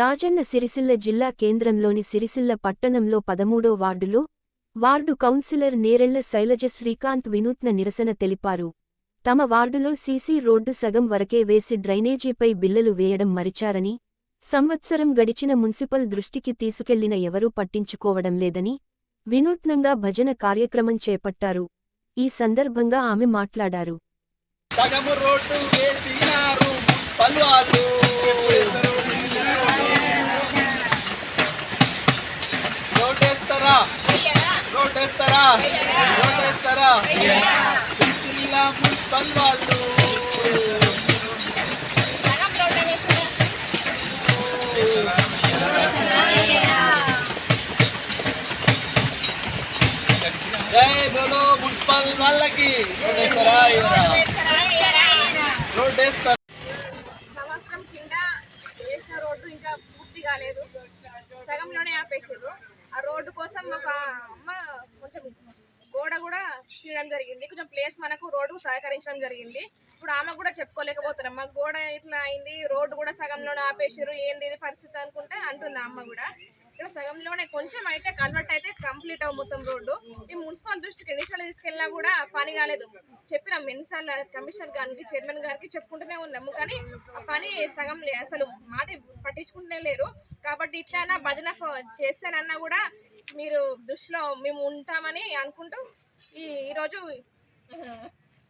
రాజన్న సిరిసిల్ల జిల్లా కేంద్రంలోని సిరిసిల్ల పట్టణంలో పదమూడో వార్డులో వార్డు కౌన్సిలర్ నేరెళ్ళ శైలజ శ్రీకాంత్ వినూత్న నిరసన తెలిపారు. తమ వార్డులో సీసీ రోడ్డు సగం వరకే వేసి డ్రైనేజీపై బిల్లలు వేయడం మరిచారని సంవత్సరం గడిచిన మున్సిపల్ దృష్టికి తీసుకెళ్ళిన ఎవరూ పట్టించుకోవడం లేదని వినూత్నంగా భజన కార్యక్రమం చేపట్టారు. ఈ సందర్భంగా ఆమె మాట్లాడారు. రోడ్డేస్తారా రోడ్డేస్తారా సిరిసిల్ల మున్సిపల్ వాళ్ళు జై బోలో మున్సిపల్ వాళ్ళకి. సంవత్సరం కింద వేసిన రోడ్డు ఇంకా పూర్తి కాలేదు. సగంలోనే ఆపేసారు ఆ రోడ్డు కోసం ఒక కొంచెం గోడ కూడా తీయడం జరిగింది. కొంచెం ప్లేస్ మనకు రోడ్డుకు సహకరించడం జరిగింది. ఇప్పుడు ఆమె కూడా చెప్పుకోలేకపోతున్నాం. మాకు గోడ ఇట్లా అయింది? రోడ్డు కూడా సగంలోనే ఆపేసారు ఏంది ఇది పరిస్థితి? అనుకుంటే అంటుంది అమ్మ కూడా. ఇట్లా సగంలోనే కొంచెం అయితే కన్వర్ట్ అయితే కంప్లీట్ అవ్వ మొత్తం రోడ్డు. ఈ మున్సిపల్ దృష్టికి ఎన్నిసార్లు తీసుకెళ్ళినా కూడా పని కాలేదు. చెప్పినాం ఎన్నిసార్లు కమిషనర్ గారికి చైర్మన్ గారికి చెప్పుకుంటూనే ఉన్నాము కానీ ఆ పని సగం అసలు మాట పట్టించుకుంటూనే లేరు. కాబట్టి ఇట్లా భజన ఫ- చేస్తేనన్నా కూడా మీరు దృష్టిలో మేము ఉంటామని అనుకుంటూ ఈ ఈరోజు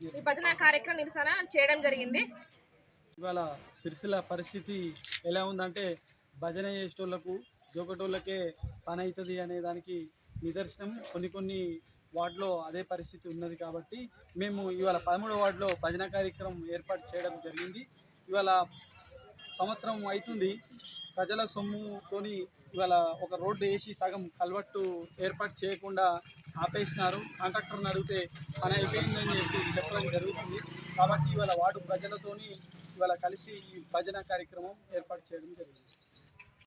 ఈ భజన కార్యక్రమం నిరసన చేయడం జరిగింది. ఇవాళ సిరిసిల పరిస్థితి ఎలా ఉందంటే భజన చేసేటోళ్ళకు జోకటోళ్ళకే పని అవుతుంది అనే దానికి నిదర్శనం. కొన్ని కొన్ని వార్డులో అదే పరిస్థితి ఉన్నది కాబట్టి మేము ఇవాళ పదమూడు వార్డులో భజన కార్యక్రమం ఏర్పాటు చేయడం జరిగింది. ఇవాళ సంవత్సరం అవుతుంది. ప్రజల సొమ్ముతోని ఇవాళ ఒక రోడ్డు వేసి సగం కల్వట్టు ఏర్పాటు చేయకుండా ఆపేసినారు. కాంట్రాక్టర్ని అడిగితే పని అయిపోయిందని చెప్పి చెప్పడం జరుగుతుంది. కాబట్టి ఇవాళ వాడు ప్రజలతోని ఇవాళ కలిసి ఈ భజన కార్యక్రమం ఏర్పాటు చేయడం జరిగింది.